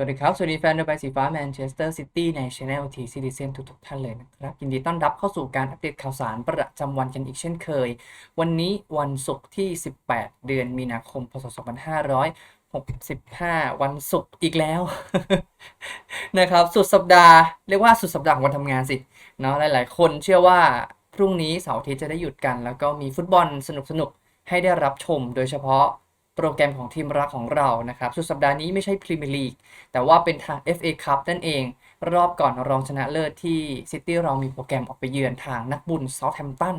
สวัสดีครับ สวัสดีแฟนเดอร์ใบสีฟ้าแมนเชสเตอร์ซิตี้ในช anel ทีซีดีเซนทุกๆท่านเลยนะครับ ยินดีต้อนรับเข้าสู่การอัปเดตข่าวสารประจำวันกันอีกเช่นเคย วันนี้วันศุกร์ที่ 18 เดือนมีนาคม พศ 2565 วันศุกร์อีกแล้ว นะครับ สุดสัปดาห์ เรียกว่าสุดสัปดาห์วันทำงานสิ เนาะหลายๆ คนเชื่อว่าพรุ่งนี้เสาร์อาทิตย์จะได้หยุดกัน แล้วก็มีฟุตบอลสนุกๆให้ได้รับชม โดยเฉพาะ โปรแกรมของทีมรักของเรานะครับสุดสัปดาห์นี้ไม่ใช่พรีเมียร์ลีกแต่ว่าเป็นทาง FA Cup นั่นเอง รอบก่อนรองชนะเลิศที่ซิตี้เรามีโปรแกรมออกไปเยือนทางนักบุญเซาท์แฮมป์ตัน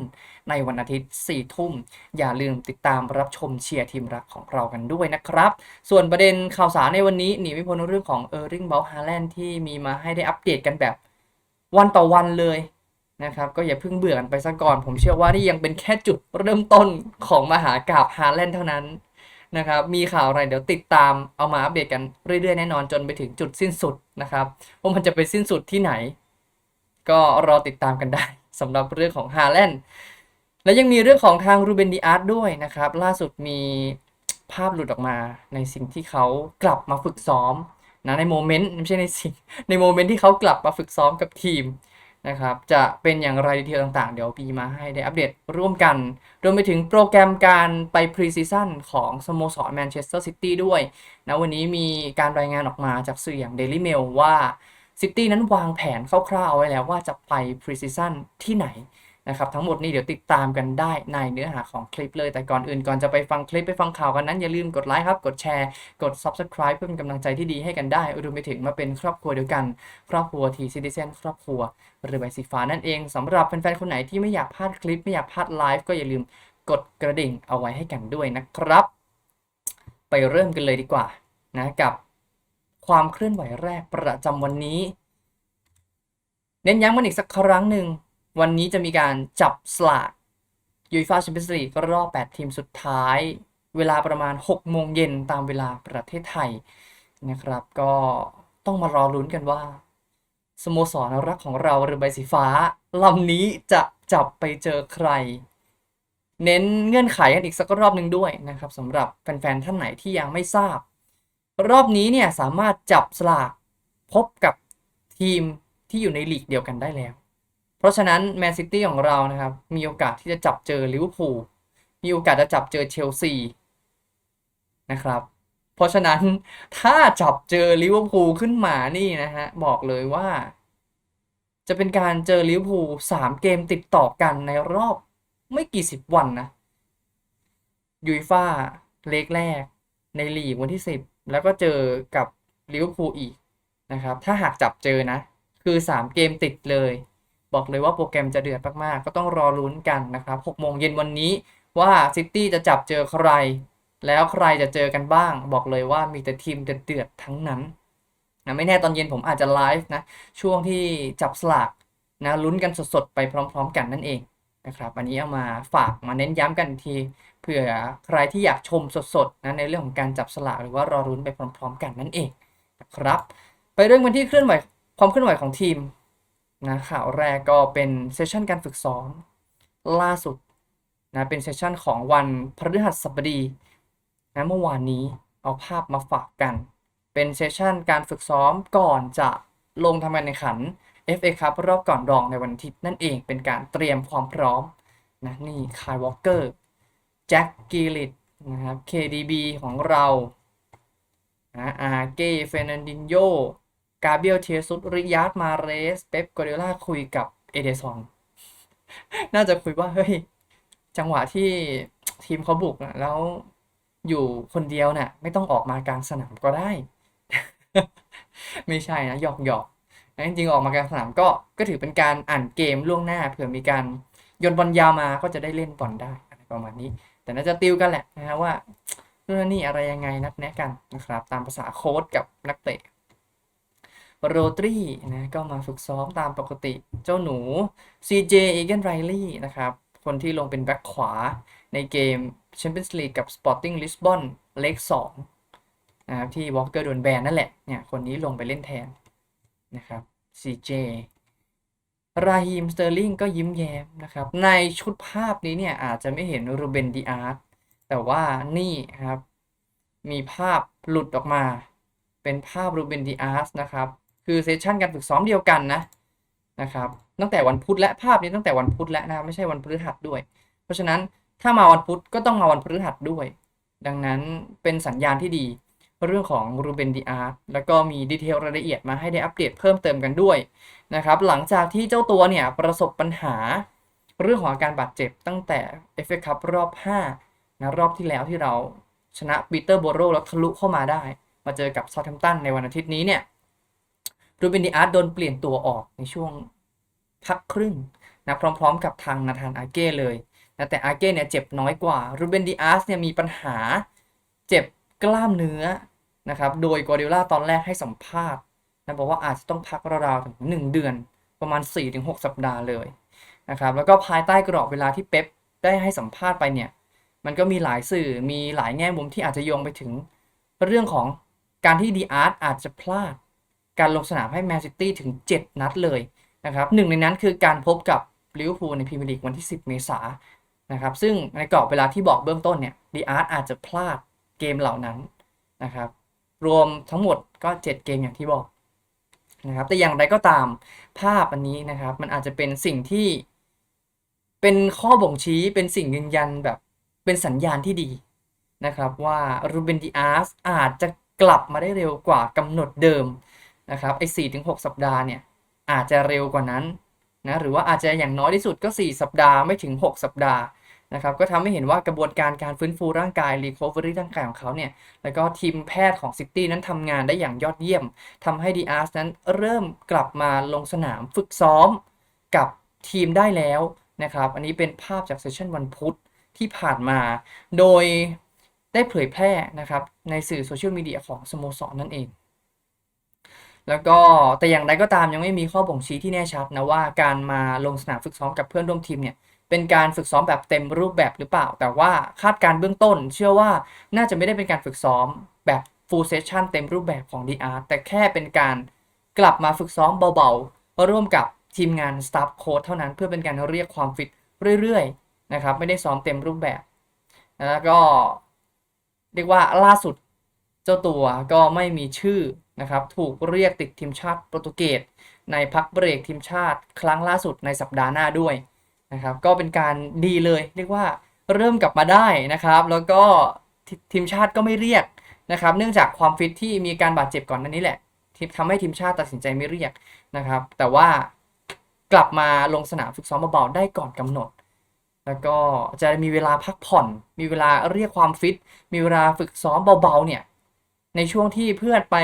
ในวันอาทิตย์ 4 ทุ่ม อย่าลืมติดตามรับชมเชียร์ทีมรักของเรากันด้วยนะครับ ส่วนประเด็นข่าวสารในวันนี้หนีไม่พ้นเรื่องของเออร์ริงเบลฮาแลนด์ที่มีมาให้ได้อัปเดตกันแบบวันต่อวันเลยนะครับก็อย่าเพิ่งเบื่อกันไปซะก่อน ผมเชื่อว่านี่ยังเป็นแค่จุดเริ่มต้นของมหากราบฮาแลนด์เท่านั้น นะครับ มีข่าวอะไรเดี๋ยวติดตามเอามาอัปเดตกันเรื่อยๆแน่นอนจนไปถึงจุดสิ้นสุดนะครับว่ามันจะไปสิ้นสุดที่ไหน ก็รอติดตามกันได้สำหรับเรื่องของฮาแลนด์และยังมีเรื่องของทางรูเบนดีอาร์ตด้วยนะครับ ล่าสุดมีภาพหลุดออกมาในสิ่งที่เขากลับมาฝึกซ้อมนะในโมเมนต์ไม่ใช่ในสิ่งในโมเมนต์ที่เขากลับมาฝึกซ้อมกับทีม นะครับ จะเป็นอย่างไรดีเทลต่างๆ เดี๋ยวปีมาให้ได้อัปเดตร่วมกัน รวมไปถึงโปรแกรมการไปพรีซีซั่นของสโมสรแมนเชสเตอร์ซิตี้ด้วยนะวันนี้มีการรายงานออกมาจากสื่ออย่าง Daily Mail ว่าซิตี้นั้นวางแผนคร่าวๆไว้แล้วว่าจะไปพรีซีซั่นที่ไหน นะครับทั้งหมดนี้เดี๋ยวติดตามกันได้ในเนื้อหาของคลิปเลย แต่ก่อนอื่นก่อนจะไปฟังคลิปไปฟังข่าวกันนั้น อย่าลืมกดไลค์ครับ กดแชร์ กด Subscribe เพื่อเป็นกำลังใจที่ดีให้กันได้รวมไปถึงมาเป็นครอบครัวเดียวกัน ครอบครัวทีซิติเซนครอบครัวเรือใบสีฟ้านั่นเองสำหรับแฟนๆคนไหนที่ไม่อยากพลาดคลิปไม่อยากพลาดไลฟ์ก็อย่าลืมกดกระดิ่งเอาไว้ให้กันด้วยนะครับ ไปเริ่มกันเลยดีกว่านะกับความเคลื่อนไหวแรกประจำวันนี้ เน้นย้ำกันอีกสักครั้งหนึ่ง วันนี้จะมีการจับสลากยูฟ่าแชมเปี้ยนส์ลีกรอบ 8 ทีมสุดท้าย เวลาประมาณ 6 โมงเย็นตามเวลาประเทศไทยนะครับ ก็ต้องมารอลุ้นกันว่า สโมสรรักของเราเรือใบสีฟ้าลำนี้จะจับไปเจอใคร เน้นเงื่อนไขกันอีกสักรอบหนึ่งด้วยนะครับสำหรับแฟนๆท่านไหนที่ยังไม่ทราบ รอบนี้เนี่ยสามารถจับสลากพบกับทีมที่อยู่ในลีกเดียวกันได้แล้ว เพราะฉะนั้นแมนซิตี้ของเรานะครับ มีโอกาสที่จะจับเจอลิเวอร์พูลมีโอกาสจะจับเจอเชลซีนะครับ เพราะฉะนั้นถ้าจับเจอลิเวอร์พูลขึ้นมานี่นะฮะบอกเลยว่า จะเป็นการเจอลิเวอร์พูลสามเกมติดต่อกันในรอบไม่กี่สิบวันนะยูฟ่าเลกแรก ในลีกวันที่สิบแล้วก็เจอกับลิเวอร์พูลอีกนะครับ ถ้าหากจับเจอนะ คือสามเกมติดเลย บอกเลยว่าโปรแกรมจะเดือดมากๆ ก็ต้องรอลุ้นกันนะครับหกโมงเย็นวันนี้ว่าซิตี้จะจับเจอใคร แล้วใครจะเจอกันบ้าง บอกเลยว่ามีแต่ทีมเดือดๆทั้งนั้นนะไม่แน่ตอนเย็นผมอาจจะไลฟ์นะช่วงที่จับสลากนะลุ้นกันสดๆ ไปพร้อมๆ กันนั่นเองนะครับอันนี้เอามาฝากมาเน้นย้ำกันอีกทีเผื่อใครที่อยากชมสดๆนะในเรื่องของการจับสลากหรือว่ารอรุ้นไปพร้อม ๆ กันนั่นเองนะครับ ไปเรื่องกันที่เคลื่อนไหวความเคลื่อนไหวของทีม นะข่าวแรกก็เป็นเซสชันการฝึกซ้อมล่าสุดนะเป็นเซสชันของวันพฤหัสบดีนะเมื่อวานนี้เอาภาพมาฝากกัน เป็นเซสชันการฝึกซ้อมก่อนจะลงทำการแข่งขัน FA ครับรอบก่อนรองในวันอาทิตย์นั่นเองเป็นการเตรียมความพร้อมนะนี่คายวอลเกอร์แจ็คกิลิตนะครับ KDB ของเรานะอาเก้เฟรนันดินโย กาเบียลเทซุสริยาร์ดมาเรส เป๊ปกอเดล่าคุยกับเอเดซอนน่าจะคุยว่า เฮ้ย จังหวะที่ทีมเขาบุกนะแล้วอยู่คนเดียวน่ะ ไม่ต้องออกมากลางสนามก็ได้ ไม่ใช่นะ หยอกหยอกนะจริงๆออกมากลางสนามก็ก็ถือเป็นการอ่านเกมล่วงหน้าเผื่อมีการโยนบอลยาวมาก็จะได้เล่นบอลได้อะไรประมาณนี้ แต่น่าจะติวกันแหละนะฮะว่าเรื่องนี่อะไรยังไงนัดแนะกันนะครับ ตามภาษาโค้ดกับนักเตะ โรตรีนะก็มาฝึกซ้อมตามปกติเจ้าหนู CJ เอเกนไรลี่นะครับคนที่ลงเป็นแบ็คขวาในเกมแชมเปี้ยนส์ลีกกับ Sporting Lisbon เลข2นะครับที่วอลเกอร์โดนแบนนั่นแหละเนี่ยคนนี้ลงไปเล่นแทนนะครับ CJ ราฮิมสเตอร์ลิงก็ยิ้มแย้มนะครับ ในชุดภาพนี้เนี่ยอาจจะไม่เห็นรูเบนดีอาร์ตแต่ว่านี่ครับ มีภาพหลุดออกมา เป็นภาพรูเบนดีอาร์สนะครับ คือเซสชันการฝึกซ้อมเดียวกันนะนะครับตั้งแต่วันพุธและภาพนี้ตั้งแต่วันพุธแล้วนะไม่ใช่วันพฤหัสด้วย เพราะฉะนั้นถ้ามาวันพุธก็ต้องมาวันพฤหัสด้วย ดังนั้นเป็นสัญญาณที่ดี เรื่องของรูเบนดีอาร์แล้วก็มีดีเทลรายละเอียดมาให้ได้อัปเดตเพิ่มเติมกันด้วยนะครับหลังจากที่เจ้าตัวเนี่ยประสบปัญหาเรื่องของอาการบาดเจ็บตั้งแต่ FA คัพรอบ5นะรอบที่แล้วที่เราชนะปีเตอร์โบโรแล้วทะลุเข้ามาได้ มาเจอกับซา u t แ a มตันในวันอาทิตย์นี้เนี่ย รูเบนดีอาร์ตโดนเปลี่ยนตัวออกในช่วงพักครึ่งนะพร้อม ๆ กับทางนาธานอาเก้เลยนะแต่อาเก้เนี่ยเจ็บน้อยกว่ารูเบนดีอาร์เนี่ยมีปัญหาเจ็บกล้ามเนื้อนะครับโดยกอริล่าตอนแรกให้สัมภาษณ์นะบอกว่าอาจจะต้องพักราวๆถึง1เดือนประมาณ 4-6 สัปดาห์เลยนะครับแล้วก็ภายใต้กรอบเวลาที่เป๊ปได้ให้สัมภาษณ์ไปเนี่ยมันก็มีหลายสื่อมีหลายแง่มุมที่อาจจะโยงไปถึง เรื่องของการที่ดีอาร์ตอาจจะพลาด การลงสนามให้แมนซิตี้ถึง 7 นัดเลยนะครับหนึ่งในนั้นคือการพบกับลิเวอร์พูลในพรีเมียร์ลีกวันที่ 10 เมษายนนะครับซึ่งในกรอบเวลาที่บอกเบื้องต้นเนี่ยดีอาร์ตอาจจะพลาดเกมเหล่านั้นนะครับรวมทั้งหมดก็ 7 เกมอย่างที่บอกนะครับแต่อย่างไรก็ตามภาพอันนี้นะครับ มันอาจจะเป็นสิ่งที่เป็นข้อบ่งชี้เป็นสิ่งยืนยันแบบเป็นสัญญาณที่ดีนะครับว่ารูเบนดิอาสอาจจะกลับมาได้เร็วกว่ากำหนดเดิม นะครับไอ้สี่ถึงหสัปดาห์เนี่ยอาจจะเร็วกว่านั้นนะหรือว่าอาจจะอย่างน้อยที่สุดก็ 4 สัปดาห์ไม่ถึง 6 สัปดาห์นะครับก็ทำให้เห็นว่ากระบวนการการฟื้นฟูร่างกายรีคอเวอรี่ร่างกายของเขาเนี่ยแล้วก็ทีมแพทย์ของซิตี้นั้นทำงานได้อย่างยอดเยี่ยมทำให้ดีอาร์สนั้นเริ่มกลับมาลงสนามฝึกซ้อมกับทีมได้แล้วนะครับอันนี้เป็นภาพจากเซสชันวันพุธที่ผ่านมา โดยได้เผยแพร่นะครับในสื่อโซเชียลมีเดียของสโมสรนนั่นเอง แล้วก็แต่อย่างไรก็ตามยังไม่มีข้อบ่งชี้ที่แน่ชัดนะว่าการมาลงสนามฝึกซ้อมกับเพื่อนร่วมทีมเนี่ยเป็นการฝึกซ้อมแบบเต็มรูปแบบหรือเปล่า แต่ว่าคาดการเบื้องต้น เชื่อว่าน่าจะไม่ได้เป็นการฝึกซ้อมแบบ full session เต็มรูปแบบของ DR แต่แค่เป็นการกลับมาฝึกซ้อมเบาๆ ร่วมกับทีมงาน staff coach เท่านั้นเพื่อเป็นการเรียกความฟิตเรื่อยๆนะครับไม่ได้ซ้อมเต็มรูปแบบ แล้วก็เรียกว่าล่าสุด จ้าตัวก็ไม่มีชื่อนะครับถูกเรียกติดทีมชาติโปรตุเกสในพักเบรกทีมชาติครั้งล่าสุดในสัปดาห์หน้าด้วยนะครับก็เป็นการดีเลยเรียกว่าเริ่มกลับมาได้นะครับ แล้วก็ทีมชาติก็ไม่เรียกนะครับ เนื่องจากความฟิตที่มีการบาดเจ็บก่อนนั้นนี้แหละที่ทำให้ทีมชาติตัดสินใจไม่เรียกนะครับ แต่ว่ากลับมาลงสนามฝึกซ้อมเบาๆได้ก่อนกำหนด แล้วก็จะมีเวลาพักผ่อน มีเวลาเรียกความฟิต มีเวลาฝึกซ้อมเบาๆเนี่ย ในช่วงที่เพื่อนไป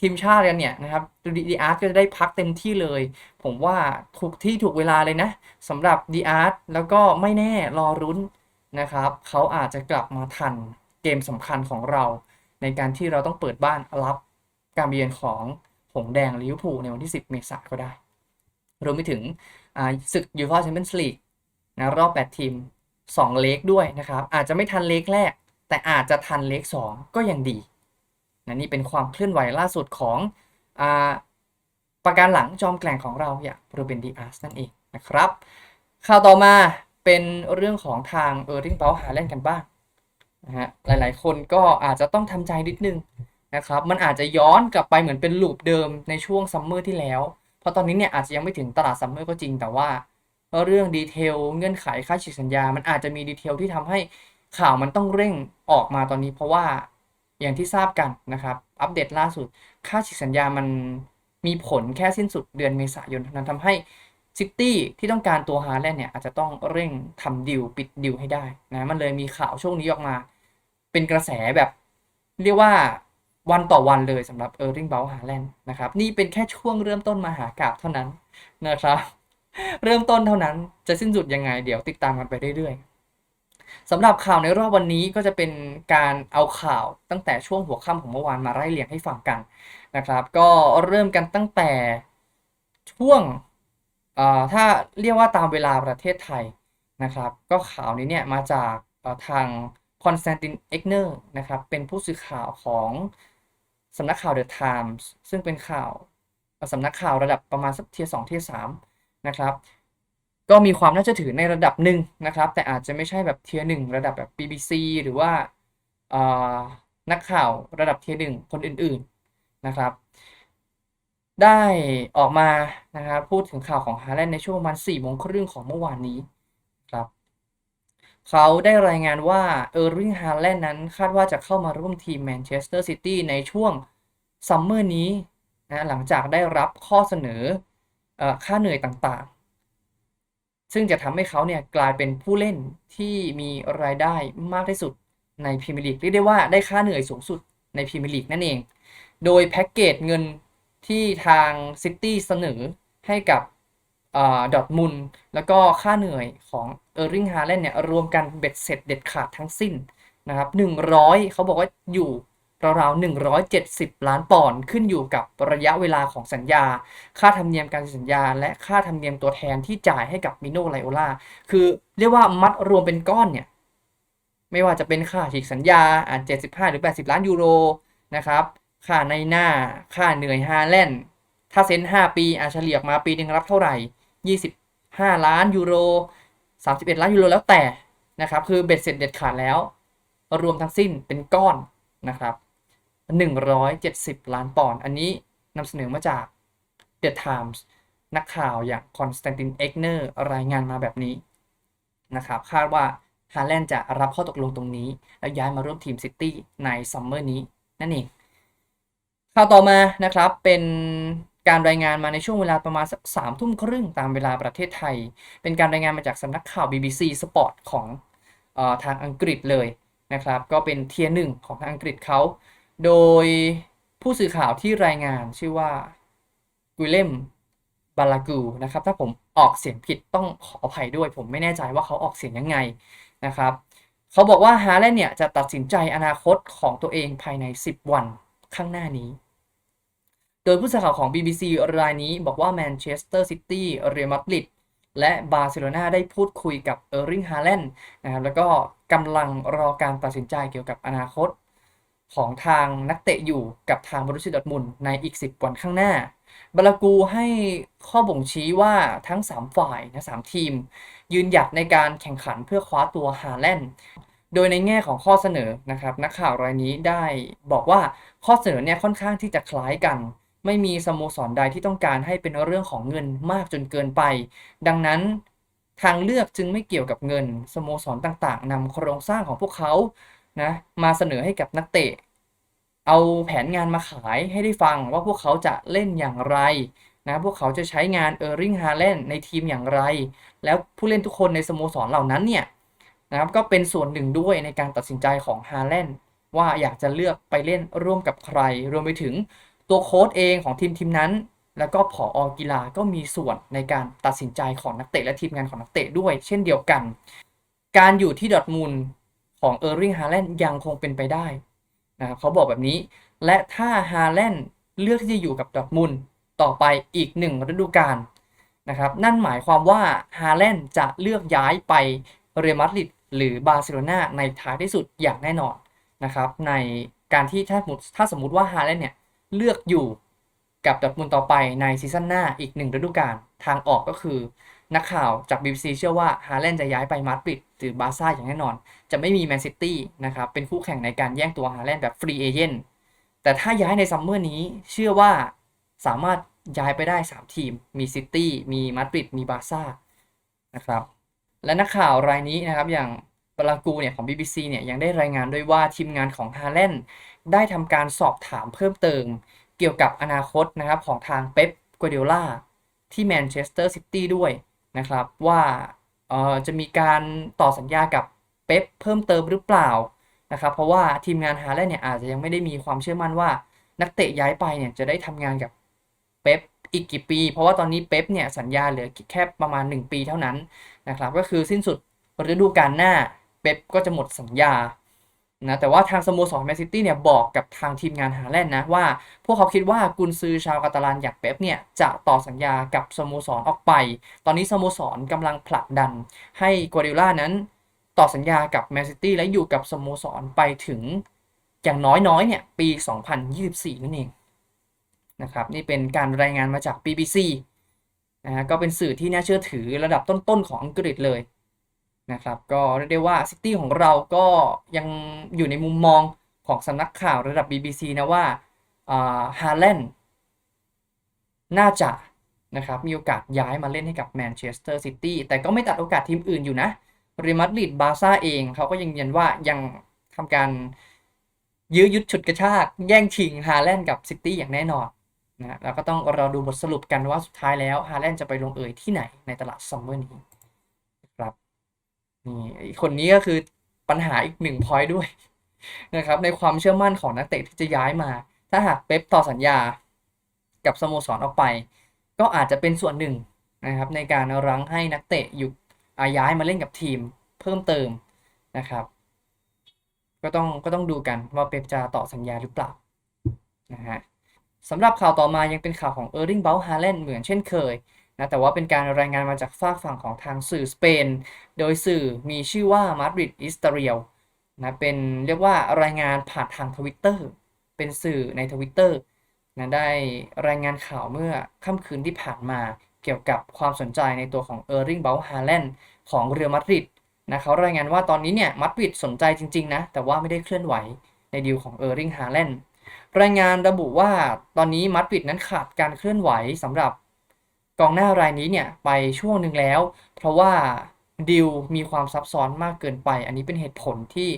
ทีมชาติกันเนี่ยนะครับดีอาร์ตก็จะได้พักเต็มที่เลย ผมว่าถูกที่ถูกเวลาเลยนะสำหรับดีอาร์ตแล้วก็ไม่แน่รอรุ้นนะครับ เขาอาจจะกลับมาทันเกมสำคัญของเรา ในการที่เราต้องเปิดบ้านรับการเบียนของหงแดงลิเวอร์พูลในวันที่ 10 เมษายนก็ได้ รวมไปถึงศึกยูฟ่าแชมเปี้ยนส์ลีกนะรอบ 8 ทีม 2 เลกด้วยนะครับ อาจจะไม่ทันเลกแรก แต่อาจจะทันเลก2 ก็ยังดี นะนี่เป็นความเคลื่อนไหวล่าสุดของอประการหลังจอมแกล่งของเราอย่างโรเบนดีอาร์สนั่นเองนะครับข่าวต่อมาเป็นเรื่องของทางเออร์ริงเปาหาเล่นกันบ้างนะฮะหลายๆ คนก็อาจจะต้องทำใจนิดนึงนะครับมันอาจจะย้อนกลับไปเหมือนเป็นลูปเดิมในช่วงซัมเมอร์ที่แล้ว เพราะตอนนี้เนี่ยอาจจะยังไม่ถึงตลาดซัมเมอร์ก็จริงแต่ว่าเรื่องดีเทลเงื่อนไขค่าฉีกสัญญา มันอาจจะมีดีเทลที่ทำให้ข่าวมันต้องเร่งออกมาตอนนี้ เพราะว่า อย่างที่ทราบกันนะครับ อัปเดตล่าสุด ค่าฉีกสัญญามันมีผลแค่สิ้นสุดเดือนเมษายนเท่านั้นทำให้ซิตี้ที่ต้องการตัวฮาแลนด์เนี่ยอาจจะต้องเร่งทำดิวปิดดิวให้ได้นะมันเลยมีข่าวช่วงนี้ออกมา เป็นกระแสแบบ เรียกว่าวันต่อวันเลยสำหรับเออร์ริงเบลฮาแลนด์นะครับ นี่เป็นแค่ช่วงเริ่มต้นมาหากาบเท่านั้นนะครับ เริ่มต้นเท่านั้นจะสิ้นสุดยังไง เดี๋ยวติดตามกันไปเรื่อยๆ สำหรับข่าวในรอบวันนี้ก็จะเป็นการเอาข่าวตั้งแต่ช่วงหัวค่ำของเมื่อวานมาไล่เรียงให้ฟังกันนะครับ ก็เริ่มกันตั้งแต่ช่วงถ้าเรียกว่าตามเวลาประเทศไทยนะครับ ก็ข่าวนี้เนี่ยมาจากทางคอนสแตนตินเอ็กเนอร์นะครับเป็นผู้สื่อข่าวของสำนักข่าว The Times ซึ่งเป็นข่าวสำนักข่าวระดับประมาณสักเทียสองเทียสามนะครับ ก็มีความน่าจะถือในระดับหนึ่งนะครับ แต่อาจจะไม่ใช่แบบเทียร์หนึ่งระดับแบบ BBC หรือว่านักข่าวระดับเทียร์หนึ่งคนอื่นๆนะครับ ได้ออกมานะครับพูดถึงข่าวของฮาแลนด์ในช่วงประมาณ4โมงครึ่งของเมื่อวานนี้ครับเขาได้รายงานว่าเออร์ริงฮาแลนด์นั้นคาดว่าจะเข้ามาร่วมทีมแมนเชสเตอร์ซิตี้ในช่วงซัมเมอร์นี้นะหลังจากได้รับข้อเสนออค่าเหนื่อยต่าง ซึ่งจะทำให้เขาเนี่ยกลายเป็นผู้เล่นที่มีรายได้มากที่สุดในพรีเมียร์ลีกเรียกได้ว่าได้ค่าเหนื่อยสูงสุดในพรีเมียร์ลีกนั่นเอง โดยแพ็กเกจเงินที่ทางซิตี้เสนอให้กับดอทมุนแล้วก็ค่าเหนื่อยของเออร์ริงฮาแลนด์เนี่ยรวมกันเบ็ดเสร็จเด็ดขาดทั้งสิ้นนะครับ100 เขาบอกว่าอยู่ ราวๆ 170 ล้านปอนด์ขึ้นอยู่กับระยะเวลาของสัญญา ค่าธรรมเนียมการสัญญา และค่าธรรมเนียมตัวแทนที่จ่ายให้กับมิโนไลโอลาคือเรียกว่ามัดรวมเป็นก้อนเนี่ย ไม่ว่าจะเป็นค่าฉีกสัญญาอาจ75 หรือ 80 ล้านยูโรนะครับ ค่าในหน้า ค่าเหนื่อยฮาแลนด์ถ้าเซ็น 5 ปีอาเฉลี่ยมาปีนึงรับเท่าไหร่ 25 ล้านยูโร 31 ล้านยูโรแล้วแต่นะครับ คือเบ็ดเสร็จเด็ดขาดแล้ว รวมทั้งสิ้นเป็นก้อนนะครับ 170 ล้านปอนด์อันนี้นำเสนอมาจาก The Times นักข่าวอย่างคอนสแตนตินเอ็กเนอร์รายงานมาแบบนี้นะครับคาดว่าฮาแลนด์จะรับข้อตกลงตรงนี้ แล้วย้ายมาร่วมทีมซิตี้ในซัมเมอร์นี้นั่นเองข่าวต่อมานะครับเป็นการรายงานมาในช่วงเวลาประมาณสักสามทุ่มครึ่งตามเวลาประเทศไทย เป็นการรายงานมาจากสำนักข่าว BBC Sport ของออทางอังกฤษเลยนะครับ ก็เป็นเทียร์หนึ่งของทางอังกฤษเขา โดยผู้สื่อข่าวที่รายงานชื่อว่ากุเลมบาลากูนะครับ ถ้าผมออกเสียงผิดต้องขออภัยด้วย ผมไม่แน่ใจว่าเขาออกเสียงยังไงนะครับ เขาบอกว่าฮาแลนด์เนี่ยจะตัดสินใจอนาคตของตัวเองภายใน 10 วันข้างหน้านี้ โดยผู้สื่อข่าวของ BBC รายนี้บอกว่าแมนเชสเตอร์ซิตี้เรอัลมาดริดและบาร์เซโลนาได้พูดคุยกับเออร์ริงฮาแลนด์นะครับแล้วก็กำลังรอการตัดสินใจเกี่ยวกับอนาคต ของทางนักเตะอยู่กับทางบรุสเซียดอทมุนในอีก 10 วันข้างหน้า บาลากูให้ข้อบ่งชี้ว่าทั้ง 3 ฝ่ายนะสามทีม ยืนหยัดในการแข่งขันเพื่อคว้าตัวฮาแลนด์โดยในแง่ของข้อเสนอนะครับ นักข่าวรายนี้ได้บอกว่าข้อเสนอเนี่ยค่อนข้างที่จะคล้ายกัน ไม่มีสโมสรใดที่ต้องการให้เป็นเรื่องของเงินมากจนเกินไป ดังนั้นทางเลือกจึงไม่เกี่ยวกับเงิน สโมสรต่างๆนำโครงสร้างของพวกเขา นะมาเสนอให้กับนักเตะ เอาแผนงานมาขายให้ได้ฟังว่าพวกเขาจะเล่นอย่างไรนะพวกเขาจะใช้งานเออร์ริงฮาแลนด์ในทีมอย่างไร แล้วผู้เล่นทุกคนในสโมสรเหล่านั้นเนี่ยนะครับก็เป็นส่วนหนึ่งด้วยในการตัดสินใจของฮาแลนด์ว่าอยากจะเลือกไปเล่นร่วมกับใคร รวมไปถึงตัวโค้ชเองของทีมทีมนั้น แล้วก็ผออกีฬาก็มีส่วนในการตัดสินใจของนักเตะและทีมงานของนักเตะด้วย เช่นเดียวกัน การอยู่ที่ดอทมุนด์ ของเออร์ริงฮาแลนด์ยังคงเป็นไปได้นะครับเขาบอกแบบนี้ และถ้าฮาแลนด์เลือกที่จะอยู่กับดอทมุนต่อไปอีกหนึ่งฤดูกาลนะครับนั่นหมายความว่าฮาแลนด์จะเลือกย้ายไปเรอัลมาดริดหรือบาร์เซโลนาในท้ายที่สุดอย่างแน่นอนนะครับในการที่ถ้าสมมติถ้าสมมติว่าฮาแลนด์เนี่ยเลือกอยู่กับดอทมุนต่อไปในซีซั่นหน้าอีกหนึ่งฤดูกาลทางออกก็คือ นักข่าวจาก BBC เชื่อว่าฮาแลนด์จะย้ายไปมาดริดหรือบาร์ซ่าอย่างแน่นอน จะไม่มีแมนซิตี้นะครับเป็นคู่แข่งในการแย่งตัวฮาแลนด์แบบฟรีเอเจนต์แต่ถ้าย้ายในซัมเมอร์นี้เชื่อว่าสามารถย้ายไปได้ 3 ทีม มีซิตี้มีมาดริดมีบาร์ซ่านะครับและนักข่าวรายนี้นะครับอย่างบาลากูเนี่ยของ BBC เนี่ยยังได้รายงานด้วยว่าทีมงานของฮาแลนด์ได้ทำการสอบถามเพิ่มเติม เกี่ยวกับอนาคตนะครับของทางเป๊ปกัวเดโอล่าที่แมนเชสเตอร์ซิตี้ด้วย นะครับว่าจะมีการต่อสัญญากับเป๊ปเพิ่มเติมหรือเปล่านะครับเพราะว่าทีมงานฮาแลนด์เนี่ยอาจจะยังไม่ได้มีความเชื่อมั่นว่านักเตะย้ายไปเนี่ยจะได้ทำงานกับเป๊ปอีกกี่ปี เพราะว่าตอนนี้เป๊ปเนี่ยสัญญาเหลือแค่ประมาณ 1 ปีเท่านั้นนะครับก็คือสิ้นสุดฤดูกาลหน้าเป๊ปก็จะหมดสัญญา นะแต่ว่าทางสโมสรแมนซิตี้เนี่ยบอกกับทางทีมงานฮาแลนด์นะว่า พวกเขาคิดว่ากุนซือชาวกาตาลานอย่างเป๊ปเนี่ยจะต่อสัญญากับสโมสรออกไป ตอนนี้สโมสรกำลังผลักดันให้กัวเดโอล่านั้น ต่อสัญญากับแมนซิตี้และอยู่กับสโมสรไปถึงอย่างน้อยๆเนี่ยปี 2024 นั่นเองนะครับนี่เป็นการรายงานมาจาก BBC นะฮะก็เป็นสื่อที่น่าเชื่อถือระดับต้นๆของอังกฤษเลย นะครับก็เรียกได้ว่าซิตี้ของเราก็ยังอยู่ในมุมมองของสำนักข่าวระดับ BBC นะว่าฮาแลนด์น่าจะนะครับมีโอกาสย้ายมาเล่นให้กับแมนเชสเตอร์ซิตี้แต่ก็ไม่ตัดโอกาสทีมอื่นอยู่นะเรอัลมาดริดบาร์ซ่าเองเขาก็ยังยืนยันว่ายังทำการยื้อยุดฉุดกระชาก แย่งชิงฮาแลนด์กับซิตี้อย่างแน่นอนนะแล้วก็ต้องรอดูบทสรุปกันว่าสุดท้ายแล้วฮาแลนด์จะไปลงเอยที่ไหนในตลาดซัมเมอร์นี้ นี่อีกคนนี้ก็คือปัญหาอีกหนึ่งพอยต์ด้วยนะครับในความเชื่อมั่นของนักเตะที่จะย้ายมา ถ้าหากเป๊ปต่อสัญญากับสโมสรออกไป ก็อาจจะเป็นส่วนหนึ่งนะครับในการรั้งให้นักเตะอยู่อาย้ายมาเล่นกับทีมเพิ่มเติมนะครับ ก็ต้องก็ต้องดูกันว่าเป๊ปจะต่อสัญญาหรือเปล่านะฮะสำหรับข่าวต่อมายังเป็นข่าวของเออร์ i ิงเบลฮาเลนเหมือนเช่นเคย นะแต่ว่าเป็นการรายงานมาจากฝากฝั่งของทางสื่อสเปน โดยสื่อมีชื่อว่ามาดริดอิสตาเรียลนะเป็นเรียกว่ารายงานผ่านทางทวิตเตอร์เป็นสื่อในทวิตเตอร์นะได้รายงานข่าวเมื่อค่ำคืนที่ผ่านมาเกี่ยวกับความสนใจในตัวของเออร์ i ิงเบลฮาเลนของเรอัลมาดริดนะเขารายงานว่าตอนนี้เนี่ยมาดริดสนใจจริง ๆ นะ แต่ว่าไม่ได้เคลื่อนไหวในดีลของเออร์ i ิงฮาเลนรายงานระบุว่าตอนนี้มาดริดนั้นขาดการเคลื่อนไหวสำหรับ กองหน้ารายนี้เนี่ยไปช่วงหนึ่งแล้ว เพราะว่าดีลมีความซับซ้อนมากเกินไป อันนี้เป็นเหตุผลที่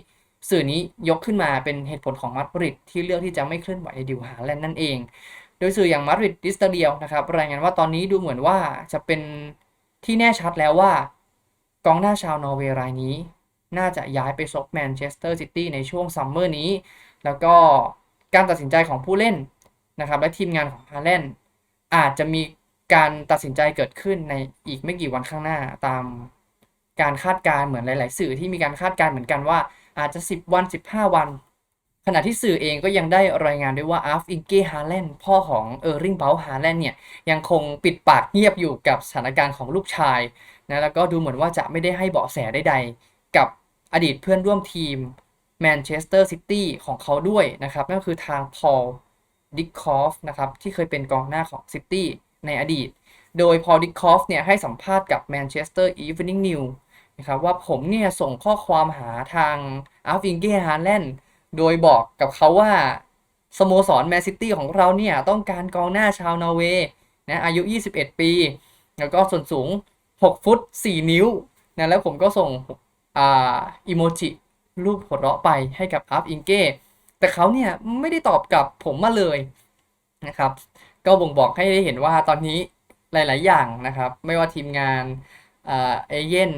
สื่อนี้ยกขึ้นมาเป็นเหตุผลของมาดริดที่เลือกที่จะไม่เคลื่อนไหวในดิวฮาแลนด์นั่นเอง โดยสื่ออย่างมาดริดดิสเตเดียลนะครับรายงานว่าตอนนี้ดูเหมือนว่าจะเป็นที่แน่ชัดแล้วว่ากองหน้าชาวนอร์เวย์รายนี้ น่าจะย้ายไปซบแมนเชสเตอร์ซิตี้ในช่วงซัมเมอร์นี้ แล้วก็การตัดสินใจของผู้เล่นนะครับและทีมงานของฮาแลนด์อาจจะมี การตัดสินใจเกิดขึ้นในอีกไม่กี่วันข้างหน้าตามการคาดการ์เหมือนหลาย ๆ สื่อที่มีการคาดการ์เหมือนกันว่าอาจจะ 10 วัน 15 วัน ขณะที่สื่อเองก็ยังได้รายงานด้วยว่าอาร์ฟอิงเก้ฮาแลนพ่อของเออร์ริงเบลฮาแลนเนี่ยยังคงปิดปากเงียบอยู่กับสถานการณ์ของลูกชายนะแล้วก็ดูเหมือนว่าจะไม่ได้ให้เบาะแสใด ๆ กับอดีตเพื่อนร่วมทีมแมนเชสเตอร์ซิตี้ของเขาด้วยนะครับ นั่นก็คือทางพอลดิคคอฟนะครับที่เคยเป็นกองหน้าของซิตี้ ในอดีต โดยพอลดิคคอฟเนี่ยให้สัมภาษณ์กับแมนเชสเตอร์อีฟ n ิ n งนิวนะครับว่าผมเนี่ยส่งข้อความหาทางอาร์ฟิงเก้ฮาแลนด์โดยบอกกับเขาว่าสโมสรแมนซิตี้ของเราเนี่ยต้องการกองหน้าชาวนอร์เวย์นะอายุ 21 ปี แล้วก็ส่วนสูง 6 ฟุต 4 นิ้วนะแล้วผมก็ส่งอ่าอิโมจิรูปหัวเราะไปให้กับอาร์ฟอิงเก้แต่เขาเนี่ยไม่ได้ตอบกลับผมมาเลยนะครับ ก็บ่งบอกให้ได้เห็นว่าตอนนี้หลาย ๆ อย่างนะครับ ไม่ว่าทีมงานเอเย่น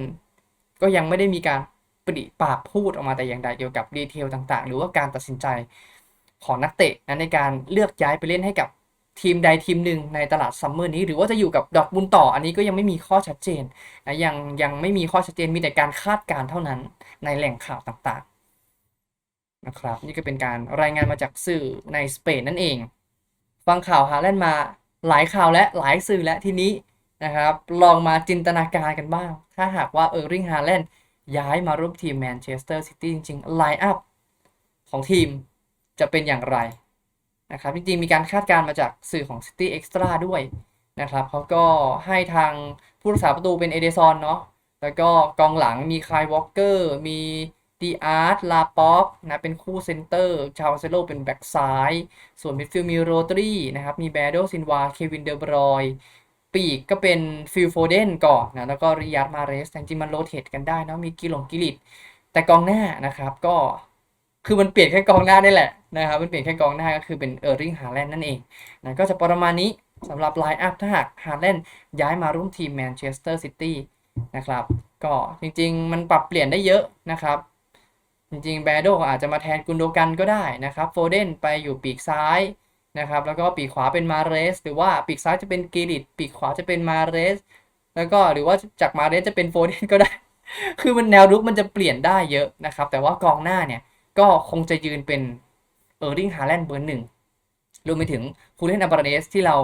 ก็ยังไม่ได้มีการปริปากพูดออกมาแต่อย่างใดเกี่ยวกับดีเทลต่าง ๆ หรือว่าการตัดสินใจของนักเตะนะในการเลือกย้ายไปเล่นให้กับทีมใดทีมหนึ่งในตลาดซัมเมอร์นี้ หรือว่าจะอยู่กับดอกบุญต่ออันนี้ก็ยังไม่มีข้อชัดเจนนะยังยังไม่มีข้อชัดเจนมีแต่การคาดการเท่านั้นในแหล่งข่าวต่าง ๆ นะครับ นี่ก็เป็นการรายงานมาจากสื่อในสเปนนั่นเอง ฟังข่าวฮาแลนด์มาหลายข่าวและหลายสื่อและทีนี้นะครับ ลองมาจินตนาการกันบ้าง ถ้าหากว่าเออร์ริงฮาแลนด์ย้ายมาร่วมทีมแมนเชสเตอร์ซิตี้จริงๆไลน์อัพของทีมจะเป็นอย่างไรนะครับจริงๆมีการคาดการณ์มาจากสื่อของ City Extra ด้วยนะครับเขาก็ให้ทางผู้รักษาประตูเป็นเอเดซอนเนาะแล้วก็กองหลังมีคายวอลเกอร์มี ดีอาร์ตลาป๊อปนะเป็นคู่เซนเตอร์ชาวเซโลเป็นแบ็กซ้าย ส่วนมิดฟิลด์มีโรตรีนะครับมีแบโดซินวาเควินเดอร์บรอยปีกก็เป็นฟิลโฟเดนก่อนนะแล้วก็ริยัตมาเรสแต่จริงๆมันโรเตกันได้นะมีกิลงกิลิตแต่กองหน้านะครับก็คือมันเปลี่ยนแค่กองหน้าได้แหละนะครับมันเปลี่ยนแค่กองหน้าก็คือเป็นเออร์ริงฮาแลนด์นั่นเองนะก็จะประมาณนี้สำหรับไลน์อัพถ้าหากฮาแลนด์ย้ายมาร่วมทีมแมนเชสเตอร์ซิตี้นะครับก็จริงๆ มันปรับเปลี่ยนได้เยอะนะครับ จริงๆแบโดอาจจะมาแทนกุนโดกันก็ได้นะครับโฟเดนไปอยู่ปีกซ้ายนะครับแล้วก็ปีกขวาเป็นมาเรส หรือว่าปีกซ้ายจะเป็นกิริตปีกขวาจะเป็นมาเรส แล้วก็หรือว่าจากมาเรสจะเป็นโฟเดนก็ได้ คือมันแนวรุกมันจะเปลี่ยนได้เยอะนะครับ แต่ว่ากองหน้าเนี่ยก็คงจะยืนเป็นเออร์ริงฮาแลนด์เบอร์หนึ่งรวมไปถึงคูเลนอับราเดสที่เรา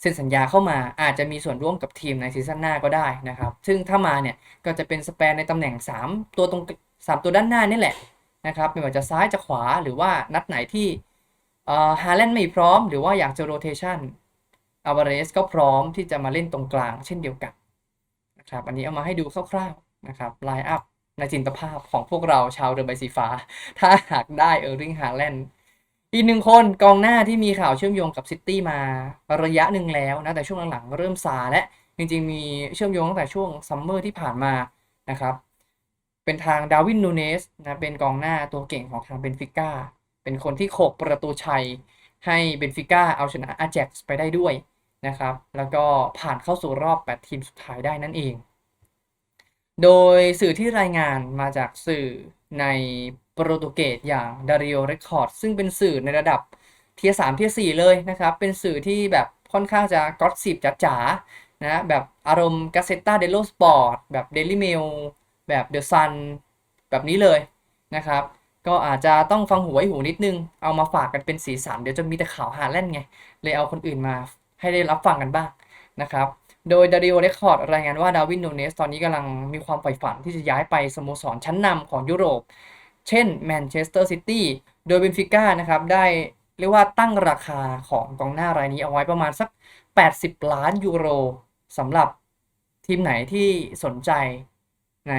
เซ็นสัญญาเข้ามาอาจจะมีส่วนร่วมกับทีมในซีซั่นหน้าก็ได้นะครับ ซึ่งถ้ามาเนี่ยก็จะเป็นสเปนในตำแหน่ง 3 ตัวตรง 3 ตัวด้านหน้านี่แหละนะครับไม่ว่าจะซ้ายจะขวาหรือว่านัดไหนที่ฮาแลนด์ไม่พร้อม หรือว่าอยากจะโรเทชันอัลวาเรสก็พร้อมที่จะมาเล่นตรงกลางเช่นเดียวกันนะครับอันนี้เอามาให้ดูคร่าวๆนะครับไลน์อัพในจินตภาพของพวกเราชาวเรือใบสีฟ้า ถ้าหากได้เออร์ริงฮาแลนด์ อีกหนึ่งคนกองหน้าที่มีข่าวเชื่อมโยงกับซิตี้มาระยะหนึ่งแล้วนะแต่ช่วงหลังๆเริ่มซาและจริงๆมีเชื่อมโยงตั้งแต่ช่วงซัมเมอร์ที่ผ่านมานะครับเป็นทางดาวินนูเนสนะเป็นกองหน้าตัวเก่งของทางเบนฟิก้าเป็นคนที่โขกประตูชัยให้เบนฟิก้าเอาชนะอาแจ็กซ์ไปได้ด้วยนะครับแล้วก็ผ่านเข้าสู่รอบ 8 ทีมสุดท้ายได้นั่นเอง โดยสื่อที่รายงานมาจากสื่อในโปรตุเกสอย่าง Dario Record ซึ่งเป็นสื่อในระดับเทียสามเทียสี่เลยนะครับ เป็นสื่อที่แบบค่อนข้างจะก็อตสิบจ๋าๆนะแบบอารมณ์ Gazzetta dello Sport แบบ Daily Mail แบบ The Sun แบบนี้เลยนะครับ ก็อาจจะต้องฟังหูไว้หูนิดนึง เอามาฝากกันเป็นสีสันเดี๋ยวจะมีแต่ข่าวหาเล่นไง เลยเอาคนอื่นมาให้ได้รับฟังกันบ้างนะครับ โดย Dario Record รายงานว่าดาวินนูเนสตอนนี้กำลังมีความใฝ่ฝันที่จะย้ายไปสโมสรชั้นนำของยุโรป เช่นแมนเชสเตอร์ซิตี้โดยเบนฟิก้านะครับได้เรียกว่าตั้งราคาของกองหน้ารายนี้เอาไว้ประมาณสัก 80 ล้านยูโรสำหรับทีมไหนที่สนใจใน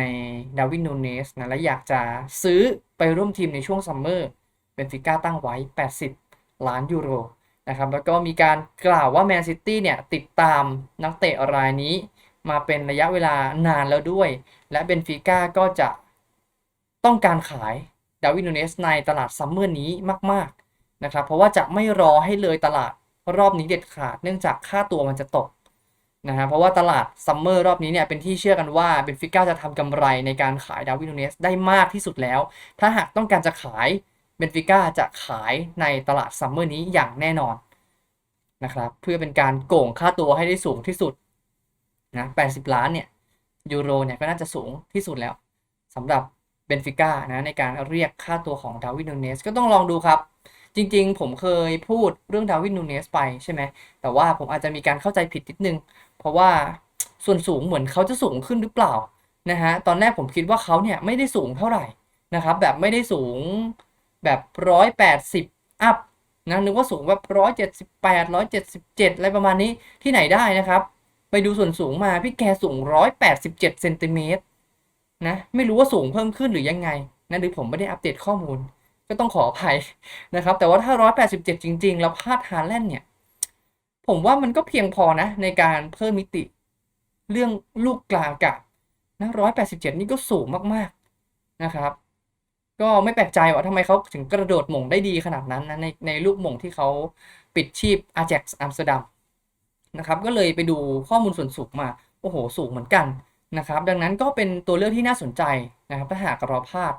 ดาวินนูเนสนะและอยากจะซื้อไปร่วมทีมในช่วงซัมเมอร์เบนฟิก้าตั้งไว้ 80 ล้านยูโร นะครับแล้วก็มีการกล่าวว่าแมนซิตี้เนี่ยติดตามนักเตะรายนี้มาเป็นระยะเวลานานแล้วด้วย และเบนฟิก้าก็จะต้องการขายดาวินนูเนสในตลาดซัมเมอร์นี้มากๆนะครับเพราะว่าจะไม่รอให้เลยตลาดรอบนี้เด็ดขาด เนื่องจากค่าตัวมันจะตกนะฮะเพราะว่าตลาดซัมเมอร์รอบนี้เนี่ยเป็นที่เชื่อกันว่าเบนฟิก้าจะทำกำไรในการขายดาวินนูเนสได้มากที่สุดแล้ว ถ้าหากต้องการจะขาย เบนฟิก้าจะขายในตลาดซัมเมอร์นี้อย่างแน่นอนนะครับเพื่อเป็นการโก่งค่าตัวให้ได้สูงที่สุดนะ80 ล้านเนี่ยยูโรเนี่ยก็น่าจะสูงที่สุดแล้วสำหรับเบนฟิก้านะในการเรียกค่าตัวของดาวินนูเนสก็ต้องลองดูครับ จริงๆ ผมเคยพูดเรื่องดาวินนูเนสไปใช่ไหมแต่ว่าผมอาจจะมีการเข้าใจผิดนิดนึง เพราะว่าส่วนสูงเหมือนเขาจะสูงขึ้นหรือเปล่านะฮะตอนแรกผมคิดว่าเขาเนี่ยไม่ได้สูงเท่าไหร่นะครับแบบไม่ได้สูง แบบร้อยแปดสิบอัพนะนึกว่าสูงแบบร้อยเจ็ดสิบแปดร้อยเจ็ดสิบเจ็ดอะไรประมาณนี้ที่ไหนได้นะครับ ไปดูส่วนสูงมาพี่แกสูงร้อยแปดสิบเจ็ดเซนติเมตรนะไม่รู้ว่าสูงเพิ่มขึ้นหรือยังไงนะหรือผมไม่ได้อัปเดตข้อมูล ก็ต้องขออภัยนะครับ แต่ว่าถ้าร้อยแปดสิบเจ็ดจริง ๆ แล้วพลาดฮาแลนด์เนี่ย ผมว่ามันก็เพียงพอนะ ในการเพิ่มมิติ เรื่องลูกกลางกับนะร้อยแปดสิบเจ็ดนี่ก็สูงมากๆนะครับ ก็ไม่แปลกใจว่าทำไมเขาถึงกระโดดหม่งได้ดีขนาดนั้นนะในในลูกหม่งที่เขาปิดชีพอาแจ็กซ์อัมสเตอร์ดัมนะครับก็เลยไปดูข้อมูลส่วนสูงมา โอ้โห สูงเหมือนกันนะครับ ดังนั้นก็เป็นตัวเลือกที่น่าสนใจนะครับถ้าหากเราพลาด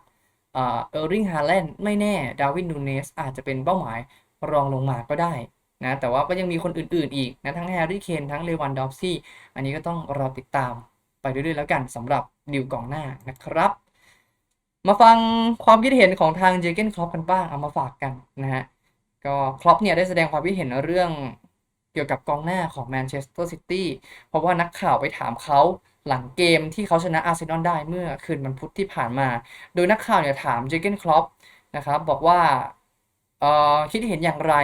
เออร์ริงฮาแลนด์ไม่แน่ดาวินนูเนสอาจจะเป็นเป้าหมายรองลงมาก็ได้นะแต่ว่าก็ยังมีคนอื่นๆอีกนะทั้งแฮร์รี่เคนทั้งเลวันดอฟซี่อันนี้ก็ต้องรอติดตามไปเรื่อยๆแล้วกันสำหรับดิวกองหน้านะครับ มาฟังความคิดเห็นของทางเจเกนครอปกันบ้างเอามาฝากกันนะฮะก็ครอปเนี่ยได้แสดงความคิดเห็นเรื่องเกี่ยวกับกองหน้าของแมนเชสเตอร์ซิตี้เพราะว่านักข่าวไปถามเขาหลังเกมที่เขาชนะอาร์เซนอลได้เมื่อคืนวันพุธที่ผ่านมา โดยนักข่าวเนี่ยถามเจเกนครอปนะครับบอกว่าเอ่อคิดเห็นอย่างไร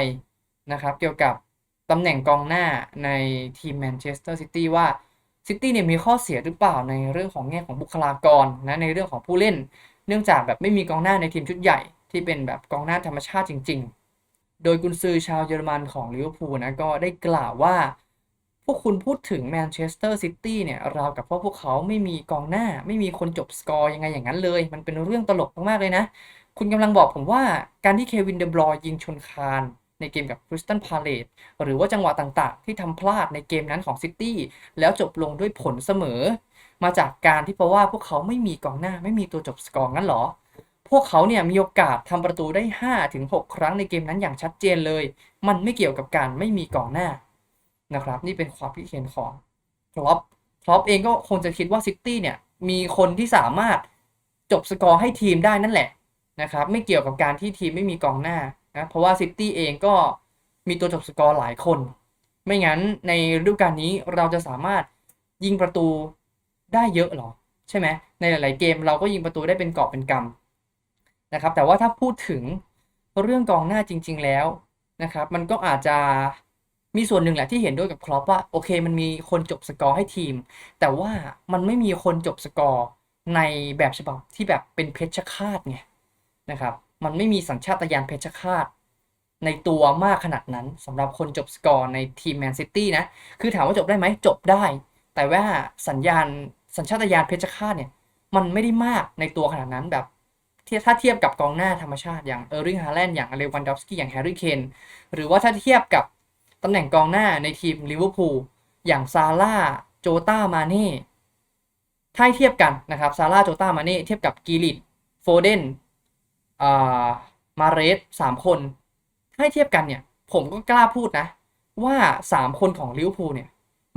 นะครับเกี่ยวกับตำแหน่งกองหน้าในทีมแมนเชสเตอร์ซิตี้ว่าซิตี้เนี่ยมีข้อเสียหรือเปล่าในเรื่องของแง่ของบุคลากรนะในเรื่องของผู้เล่น เนื่องจากแบบไม่มีกองหน้าในทีมชุดใหญ่ที่เป็นแบบกองหน้าธรรมชาติจริง ๆ โดยกุนซือชาวเยอรมันของลิเวอร์พูลนะก็ได้กล่าวว่า พวกคุณพูดถึงแมนเชสเตอร์ซิตี้เนี่ยราวกับว่าพวกเขาไม่มีกองหน้า ไม่มีคนจบสกอร์ยังไงอย่างนั้นเลย มันเป็นเรื่องตลกมากๆเลยนะ คุณกำลังบอกผมว่าการที่เควินเดบรอยยิงชนคานในเกมกับคริสตันพาเลตหรือว่าจังหวะต่างๆ ที่ทำพลาดในเกมนั้นของซิตี้แล้วจบลงด้วยผลเสมอ มาจากการที่เพราะว่าพวกเขาไม่มีกองหน้าไม่มีตัวจบสกอร์งั้นหรอ พวกเขาเนี่ยมีโอกาสทำประตูได้5ถึง6ครั้งในเกมนั้นอย่างชัดเจนเลย มันไม่เกี่ยวกับการไม่มีกองหน้านะครับ นี่เป็นความคิดเห็นของครอปครอปเองก็คงจะคิดว่าซิตี้เนี่ยมีคนที่สามารถจบสกอร์ให้ทีมได้นั่นแหละนะครับไม่เกี่ยวกับการที่ทีมไม่มีกองหน้านะเพราะว่าซิตี้เองก็มีตัวจบสกอร์หลายคน ไม่งั้นในฤดูกาลนี้เราจะสามารถยิงประตู ได้เยอะหรอ ใช่ไหมในหลาย ๆ เกมเราก็ยิงประตูได้เป็นกอบเป็นกำนะครับ แต่ว่าถ้าพูดถึงเรื่องกองหน้าจริง ๆ แล้วนะครับ มันก็อาจจะมีส่วนหนึ่งแหละที่เห็นด้วยกับครอปว่าโอเค มันมีคนจบสกอร์ให้ทีม แต่ว่ามันไม่มีคนจบสกอร์ในแบบฉบับที่แบบเป็นเพชรฆาตไงนะครับ มันไม่มีสัญชาตญาณเพชรฆาตในตัวมากขนาดนั้นสำหรับคนจบสกอร์ในทีมแมนซิตี้นะ คือถามว่าจบได้ไหมจบได้ แต่ว่าสัญญาณสัญชาตญาณเพชรฆาตเนี่ย มันไม่ได้มากในตัวขนาดนั้นแบบถ้าเทียบกับกองหน้าธรรมชาติอย่างเออร์ริงฮาแลนด์อย่างเลวันดอฟสกี้อย่างแฮร์รี่เคนหรือว่าถ้าเทียบกับตำแหน่งกองหน้าในทีมลิเวอร์พูลอย่างซาร่าโจตามาเน่ถ้าเทียบกันนะครับซาร่าโจตามาเน่เทียบกับกีริดโฟเดนอ่ามาเรสสามคน ถ้าเทียบกันเนี่ย ผมก็กล้าพูดนะ ว่าสามคนของลิเวอร์พูลเนี่ย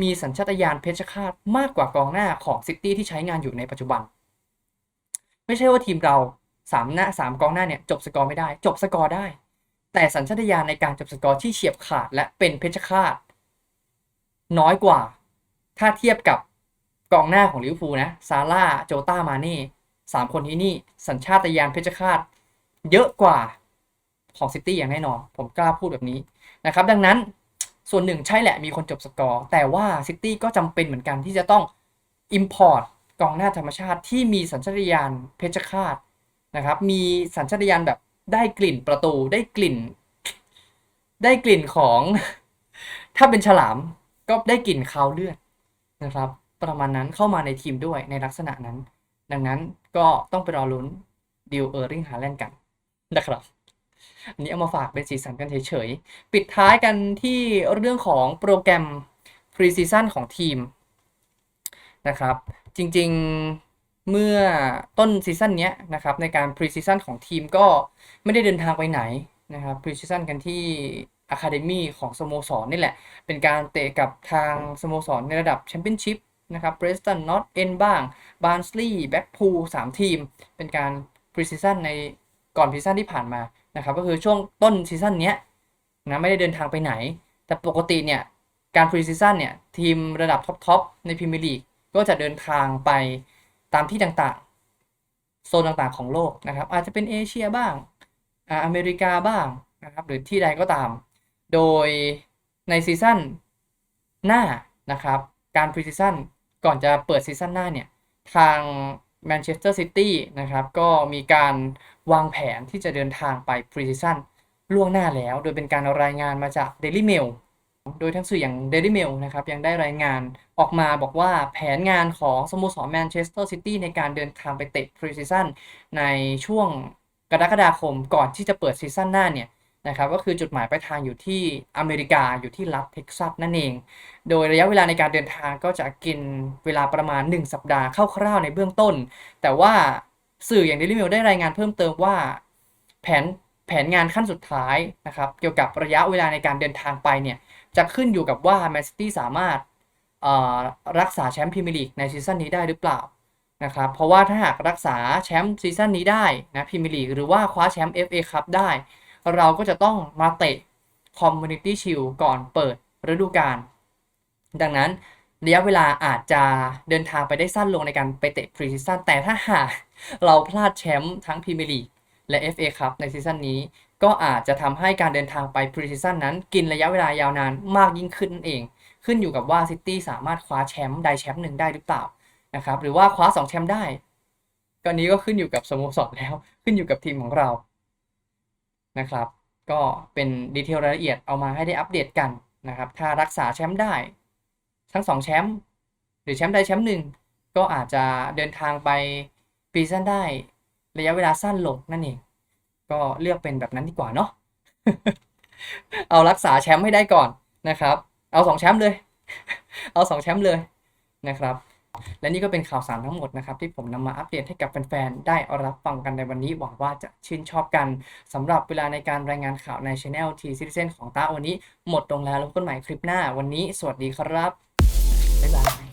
มีสัญชาตญาณเพชรฆาตมากกว่ากองหน้าของซิตี้ที่ใช้งานอยู่ในปัจจุบัน ไม่ใช่ว่าทีมเราสามหน้าสามกองหน้าเนี่ยจบสกอร์ไม่ได้ จบสกอร์ได้ แต่สัญชาตญาณในการจบสกอร์ที่เฉียบขาดและเป็นเพชรฆาตน้อยกว่า ถ้าเทียบกับกองหน้าของลิเวอร์พูลนะซาร่าโจต้ามาเน่สามคนที่นี่สัญชาตญาณเพชรฆาตเยอะกว่าของซิตี้อย่างแน่นอน ผมกล้าพูดแบบนี้นะครับ ดังนั้น ส่วนหนึ่งใช่แหละมีคนจบสกอร์แต่ว่าซิตี้ก็จำเป็นเหมือนกันที่จะต้อง Import กองหน้าธรรมชาติที่มีสัญชาตญาณเพชรฆาตนะครับ มีสัญชาตญาณแบบได้กลิ่นประตูได้กลิ่น ได้กลิ่นของ ถ้าเป็นฉลามก็ได้กลิ่นคาวเลือดนะครับ ประมาณนั้นเข้ามาในทีมด้วยในลักษณะนั้น ดังนั้นก็ต้องไปรอลุ้นดิวเออร์ริงฮาแลนด์กันนะครับ อันนี้เอามาฝากเป็นสีสันกันเฉยๆ ปิดท้ายกันที่เรื่องของโปรแกรมพรีซีซั่นของทีมนะครับ จริงๆเมื่อต้นซีซั่นนี้นะครับในการพรีซีซั่นของทีมก็ไม่ได้เดินทางไปไหนนะครับพรีซีซั่นกันที่อะคาเดมีของสโมสรนี่แหละ เป็นการเตะกับทางสโมสรในระดับแชมเปี้ยนชิพนะครับเบรสตันนอตเอนบ้างบาร์นสลีย์แบ็กพูลสามทีม เป็นการพรีซีซั่นในก่อนพรีซีซั่นที่ผ่านมา นะครับก็คือช่วงต้นซีซั่นเนี้ยนะไม่ได้เดินทางไปไหน แต่ปกติเนี่ยการพรีซีซั่นเนี่ยทีมระดับท็อปๆในพรีเมียร์ลีกก็จะเดินทางไปตามที่ต่างๆ โซนต่างๆของโลกนะครับ อาจจะเป็นเอเชียบ้างอ่าอเมริกาบ้างนะครับหรือที่ใดก็ตาม โดยในซีซั่นหน้านะครับการพรีซีซั่นก่อนจะเปิดซีซั่นหน้าเนี่ยทาง แมนเชสเตอร์ซิตี้นะครับก็มีการวางแผนที่จะเดินทางไปพรีซีซั่นล่วงหน้าแล้ว โดยเป็นการรายงานมาจาก Daily Mail โดยทั้งสื่ออย่าง Daily Mail นะครับยังได้รายงานออกมาบอกว่าแผนงานของสโมสรแมนเชสเตอร์ซิตี้ในการเดินทางไปเตะพรีซีซั่นในช่วงกรกฎาคมก่อนที่จะเปิดซีซั่นหน้าเนี่ย นะครับก็คือจุดหมายปลายทางอยู่ที่อเมริกาอยู่ที่รัฐเท็กซัสนั่นเอง โดยระยะเวลาในการเดินทางก็จะกินเวลาประมาณ 1 สัปดาห์คร่าวๆในเบื้องต้น แต่ว่าสื่ออย่าง Daily Mail ได้รายงานเพิ่มเติมว่า แผนแผนงานขั้นสุดท้ายนะครับเกี่ยวกับระยะเวลาในการเดินทางไปเนี่ยจะขึ้นอยู่กับว่าแมนซิตี้สามารถรักษาแชมป์พรีเมียร์ลีกในซีซั่นนี้ได้หรือเปล่านะครับเพราะว่าถ้าหากรักษาแชมป์ซีซั่นนี้ได้นะพรีเมียร์ลีกหรือว่าคว้าแชมป์ FA คัพได้ เราก็จะต้องมาเตะคอมมูนิตี้ชิลก่อนเปิดฤดูกาลดังนั้นระยะเวลาอาจจะเดินทางไปได้สั้นลงในการไปเตะพรีซีซั่นแต่ถ้าหากเราพลาดแชมป์ทั้งพรีเมียร์ลีกและ FA ครับในซีซั่นนี้ ก็อาจจะทำให้การเดินทางไปพรีซีซั่นนั้น กินระยะเวลายาวนานมากยิ่งขึ้นนั่นเอง ขึ้นอยู่กับว่าซิตี้สามารถคว้าแชมป์ใดแชมป์หนึ่งได้หรือเปล่านะครับหรือว่าคว้า 2 แชมป์ได้ก็นี้ก็ขึ้นอยู่กับสโมสรแล้วขึ้นอยู่กับทีมของเรา นะครับ ก็เป็นดีเทลรายละเอียดเอามาให้ได้อัปเดตกันนะครับ ถ้ารักษาแชมป์ได้ ทั้งสองแชมป์หรือแชมป์ใดแชมป์หนึ่งก็อาจจะเดินทางไปปีซันได้ ระยะเวลาสั้นลงนั่นเอง ก็เลือกเป็นแบบนั้นดีกว่าเนาะเอารักษาแชมป์ให้ได้ก่อนนะครับ เอาสองแชมป์เลย เอาสองแชมป์เลยนะครับ และนี่ก็เป็นข่าวสารทั้งหมดนะครับที่ผมนำมาอัปเดตให้กับแฟนๆได้รับฟังกันในวันนี้หวังว่าจะชื่นชอบกันสำหรับเวลาในการรายงานข่าวใน Channel T Citizen ของต้าวันนี้ หมดลงแล้วแล้วพบกันใหม่คลิปหน้าวันนี้ สวัสดีครับบ๊ายบาย